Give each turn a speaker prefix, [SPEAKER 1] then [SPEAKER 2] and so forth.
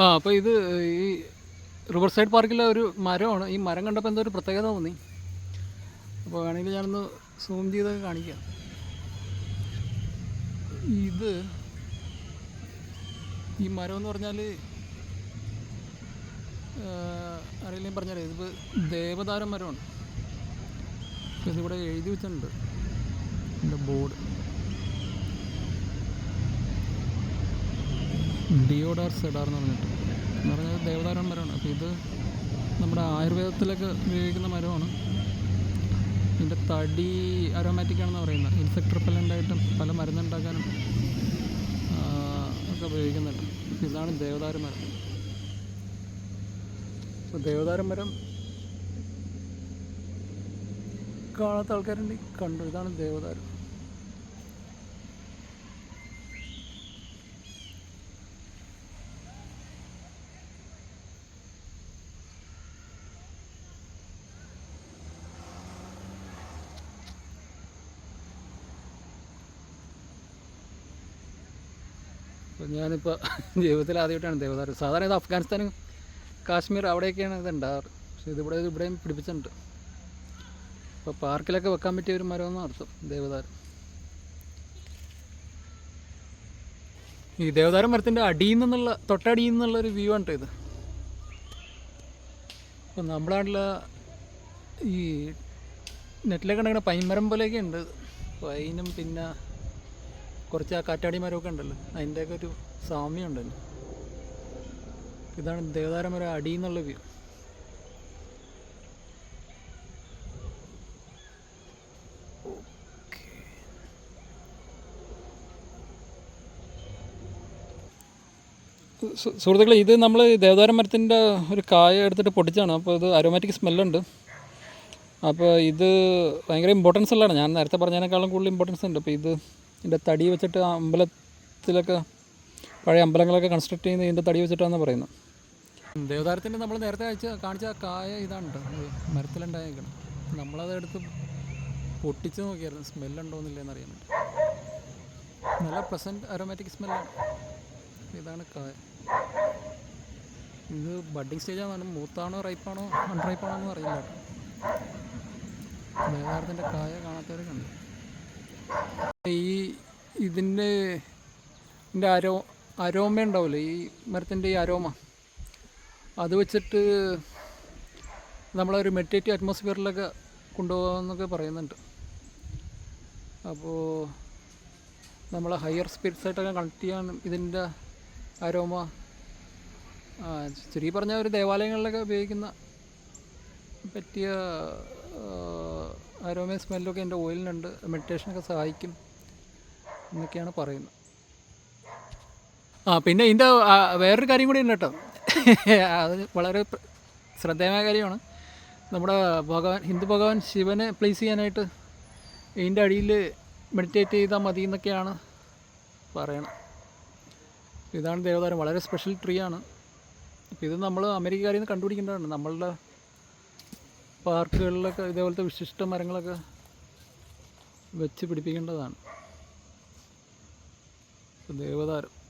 [SPEAKER 1] ആ അപ്പോൾ ഇത് ഈ റിവർ സൈഡ് പാർക്കിലെ ഒരു മരമാണ്. ഈ മരം കണ്ടപ്പോൾ എന്തോ ഒരു പ്രത്യേകത തോന്നി. അപ്പോൾ വേണമെങ്കിൽ ഞാനൊന്ന് സൂം ചെയ്ത് കാണിക്കാം. ഇത് ഈ മരം എന്ന് പറഞ്ഞാൽ അറിയില്ലേ പറഞ്ഞാൽ ഇതിപ്പോൾ ദേവതാര മരമാണ്. ഇതിവിടെ എഴുതി വെച്ചിട്ടുണ്ട്. എന്റെ ബോർഡ്. ഡിയോഡാർ സെഡാർ എന്ന് പറഞ്ഞിട്ട്. എന്ന് പറഞ്ഞാൽ ദേവദാരം മരമാണ്. അപ്പോൾ ഇത് നമ്മുടെ ആയുർവേദത്തിലൊക്കെ ഉപയോഗിക്കുന്ന മരമാണ്. ഇതിന്റെ തടി അരോമാറ്റിക് ആണെന്ന് പറയുന്നത്. ഇൻസെക്ട് റിപ്പലന്റായിട്ടും പല മരുന്നുണ്ടാക്കാനും ഒക്കെ ഉപയോഗിക്കുന്നുണ്ട്. അപ്പോൾ ഇതാണ് ദേവദാര മരം. അപ്പോൾ ദേവദാര മരം കാണാത്ത ആൾക്കാരുണ്ട് കണ്ടു? ഇതാണ് ദേവദാരം. അപ്പോൾ ഞാനിപ്പോൾ ജീവിതത്തിൽ ആദ്യമായിട്ടാണ് ദേവദാർ സാധാരണ ഇത് അഫ്ഗാനിസ്ഥാനും കാശ്മീർ അവിടെയൊക്കെയാണ് ഇത് ഉണ്ടാകാറ്. പക്ഷേ ഇതിവിടെ ഇവിടെയും പിടിപ്പിച്ചിട്ടുണ്ട്. അപ്പോൾ പാർക്കിലൊക്കെ വെക്കാൻ പറ്റിയ ഒരു മരമെന്ന് അർത്ഥം ദേവദാർ ഈ ദേവദാരം മരത്തിന്റെ അടിയിൽ നിന്നുള്ള തൊട്ടടിയിൽ നിന്നുള്ള ഒരു വ്യൂ ആണ് ഇത് അപ്പോൾ നമ്മുടെ ഈ നെറ്റിലൊക്കെ ഉണ്ടെങ്കിൽ പൈൻമരം പോലെയൊക്കെ ഉണ്ട്. പൈനും പിന്നെ കുറച്ച് ആ കാറ്റാടി മരമൊക്കെ ഉണ്ടല്ലോ. അതിന്റെയൊക്കെ ഒരു സാമ്യം ഉണ്ടല്ലോ. ഇതാണ് അടിയിൽ നിന്നുള്ള വ്യൂ. സുഹൃത്തുക്കളെ ഇത് നമ്മൾ ദേവദാരം മരത്തിന്റെ ഒരു കായ എടുത്തിട്ട് പൊട്ടിച്ചാണ് അപ്പോൾ ഇത് അരോമാറ്റിക് സ്മെല്ലുണ്ട് അപ്പോൾ ഇത് ഭയങ്കര ഇമ്പോർട്ടൻസ് ഉള്ളതാണ്. ഞാൻ നേരത്തെ പറഞ്ഞതിനേക്കാളും കൂടുതൽ ഇമ്പോർട്ടൻസ് ഉണ്ട്. അപ്പോൾ ഇത് ഇതിന്റെ തടി വെച്ചിട്ട് അമ്പലത്തിലൊക്കെ പഴയ അമ്പലങ്ങളൊക്കെ കൺസ്ട്രക്ട് ചെയ്യുന്നത് ഇതിന്റെ തടി വെച്ചിട്ടാണെന്ന് പറയുന്നത്. ദേവദാരത്തിന്റെ നമ്മൾ നേരത്തെ അയച്ച കാണിച്ച കായ ഇതാണ് മരത്തിലുണ്ടായിരിക്കണം നമ്മളത് എടുത്ത് പൊട്ടിച്ച് നോക്കിയായിരുന്നു. സ്മെല്ലുണ്ടോ എന്നില്ലെന്ന് അറിയാൻ വേണ്ടി. നല്ല പ്രസന്റ് അരോമാറ്റിക് സ്മെല്ലാണ് ഇതാണ് കായ. ഇത് ബഡ്ഡിങ് സ്റ്റേജാണ് മൂത്താണോ റൈപ്പാണോ അൺറൈപ്പാണോ എന്ന് അറിയില്ല ദേവതാരത്തിന്റെ കായ കാണാത്തവർ കണ്ടു ഈ ഇതിന്റെ ഇതിന്റെ അരോ അരോമ ഉണ്ടാവില്ലേ? ഈ മരത്തിന്റെ ഈ അരോമ. അത് വെച്ചിട്ട് നമ്മളൊരു മെഡിറ്റേറ്റീവ് അറ്റ്മോസ്ഫിയറിലൊക്കെ കൊണ്ടുപോകാമെന്നൊക്കെ പറയുന്നുണ്ട്. അപ്പോൾ നമ്മൾ ഹയർ സ്പിരിറ്റ്സായിട്ടൊക്കെ കണക്ട് ചെയ്യാൻ ഇതിന്റെ അരോമ ചുരുക്കി പറഞ്ഞാൽ ഒരു ദേവാലയങ്ങളിലൊക്കെ ഉപയോഗിക്കുന്ന പറ്റിയ അരോമയും സ്മെല്ലൊക്കെ എന്റെ ഓയിലിനുണ്ട് മെഡിറ്റേഷനൊക്കെ സഹായിക്കും എന്നൊക്കെയാണ് പറയുന്നത്. ആ പിന്നെ ഇതിന്റെ വേറൊരു കാര്യം കൂടി ഉണ്ട് കേട്ടോ. അത് വളരെ ശ്രദ്ധേയമായ കാര്യമാണ്. നമ്മുടെ ഭഗവാൻ ഹിന്ദു ഭഗവാൻ ശിവനെ പ്ലേസ് ചെയ്യാനായിട്ട് ഇതിന്റെ അടിയിൽ മെഡിറ്റേറ്റ് ചെയ്താൽ മതി എന്നൊക്കെയാണ് പറയണം ഇതാണ് ദേവതാരം വളരെ സ്പെഷ്യൽ ട്രീ ആണ്. ഇത് നമ്മൾ അമേരിക്കക്കാരിൽ നിന്ന് കണ്ടുപിടിക്കേണ്ടതാണ്. നമ്മളുടെ പാർക്കുകളിലൊക്കെ ഇതേപോലത്തെ വിശിഷ്ട മരങ്ങളൊക്കെ വെച്ച് പിടിപ്പിക്കേണ്ടതാണ്. ദേവതാരം.